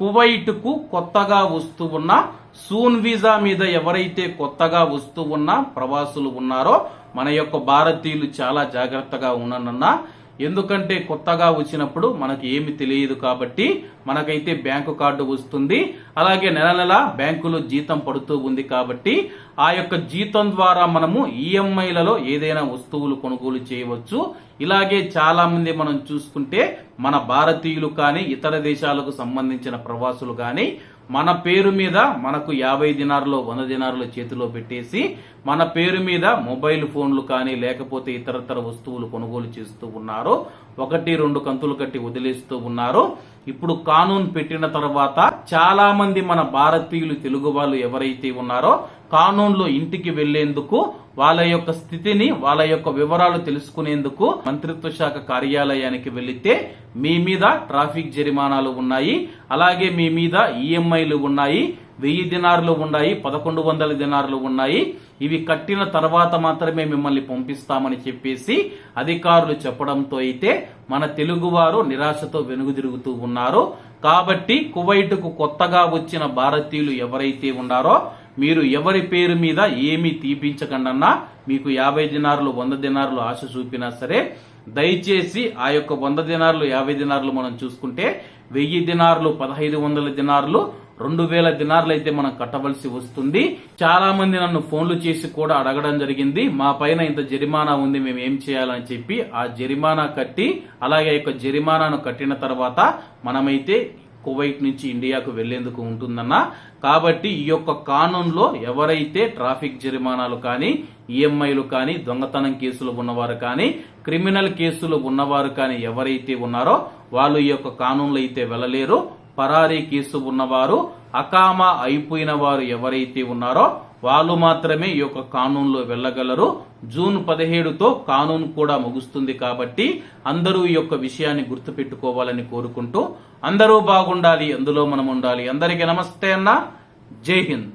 కువైట్కు కొత్తగా వస్తూ ఉన్న సూన్ వీసా మీద ఎవరైతే కొత్తగా వస్తూ ఉన్న ప్రవాసులు ఉన్నారో మన యొక్క భారతీయులు చాలా జాగ్రత్తగా ఉన్నానన్నా ఎందుకంటే కొత్తగా వచ్చినప్పుడు మనకి ఏమి తెలియదు కాబట్టి మనకైతే బ్యాంకు కార్డు వస్తుంది. అలాగే నెల నెల బ్యాంకులో జీతం పడుతూ ఉంది కాబట్టి ఆ యొక్క జీతం ద్వారా మనము ఈఎంఐలలో ఏదైనా వస్తువులు కొనుగోలు చేయవచ్చు. ఇలాగే చాలా మంది మనం చూసుకుంటే మన భారతీయులు కానీ ఇతర దేశాలకు సంబంధించిన ప్రవాసులు కానీ మన పేరు మీద మనకు యాభై దినారులో వంద దినారుల చేతిలో పెట్టేసి మన పేరు మీద మొబైల్ ఫోన్లు కానీ లేకపోతే ఇతరతర వస్తువులు కొనుగోలు చేస్తూ ఉన్నారు. ఒకటి రెండు కంతులు కట్టి వదిలేస్తూ ఉన్నారు. ఇప్పుడు కానూన్ పెట్టిన తర్వాత చాలా మంది మన భారతీయులు తెలుగు వాళ్ళు ఎవరైతే ఉన్నారో కానూన్లో ఇంటికి వెళ్ళేందుకు వాళ్ళ యొక్క స్థితిని వాళ్ళ యొక్క వివరాలు తెలుసుకునేందుకు మంత్రిత్వ శాఖ కార్యాలయానికి వెళితే మీ మీద ట్రాఫిక్ జరిమానాలు ఉన్నాయి. అలాగే మీ మీద ఈఎంఐలు ఉన్నాయి. వెయ్యి దినారులు ఉన్నాయి పదకొండు వందల దినారులు ఉన్నాయి. ఇవి కట్టిన తర్వాత మాత్రమే మిమ్మల్ని పంపిస్తామని చెప్పేసి అధికారులు చెప్పడంతో అయితే మన తెలుగువారు నిరాశతో వెనుగుదిరుగుతూ ఉన్నారు. కాబట్టి కువైట్కు కొత్తగా వచ్చిన భారతీయులు ఎవరైతే ఉన్నారో మీరు ఎవరి పేరు మీద ఏమీ తీపించకండన్నా మీకు యాభై దినారులు వంద దినారులు ఆశ చూపినా సరే దయచేసి ఆ యొక్క వంద దినారులు యాభై దినారులు మనం చూసుకుంటే వెయ్యి దినారులు పదహైదు వందల దినారులు రెండు వేల దినార్లు అయితే మనం కట్టవలసి వస్తుంది. చాలా మంది నన్ను ఫోన్లు చేసి కూడా అడగడం జరిగింది. మా పైన ఇంత జరిమానా ఉంది మేము ఏం చేయాలని చెప్పి ఆ జరిమానా కట్టి అలాగే ఆ యొక్క జరిమానాను కట్టిన తర్వాత మనమైతే కువైట్ నుంచి ఇండియాకు వెళ్ళేందుకు ఉంటుందన్న. కాబట్టి ఈ యొక్క కానూన్లో ఎవరైతే ట్రాఫిక్ జరిమానాలు కానీ ఈఎంఐలు కానీ దొంగతనం కేసులు ఉన్నవారు కానీ క్రిమినల్ కేసులు ఉన్నవారు కానీ ఎవరైతే ఉన్నారో వాళ్ళు ఈ యొక్క కానూన్లో అయితే వెళ్ళలేరు. పరారీ కేసు ఉన్నవారు అకామా అయిపోయిన వారు ఎవరైతే ఉన్నారో వాళ్ళు మాత్రమే ఈ యొక్క కానూన్లో వెళ్ళగలరు. జూన్ పదిహేడుతో కానూన్ కూడా ముగుస్తుంది కాబట్టి అందరూ ఈ యొక్క విషయాన్ని గుర్తుపెట్టుకోవాలని కోరుకుంటూ అందరూ బాగుండాలి అందులో మనం ఉండాలి. అందరికీ నమస్తే అన్న. జై హింద్.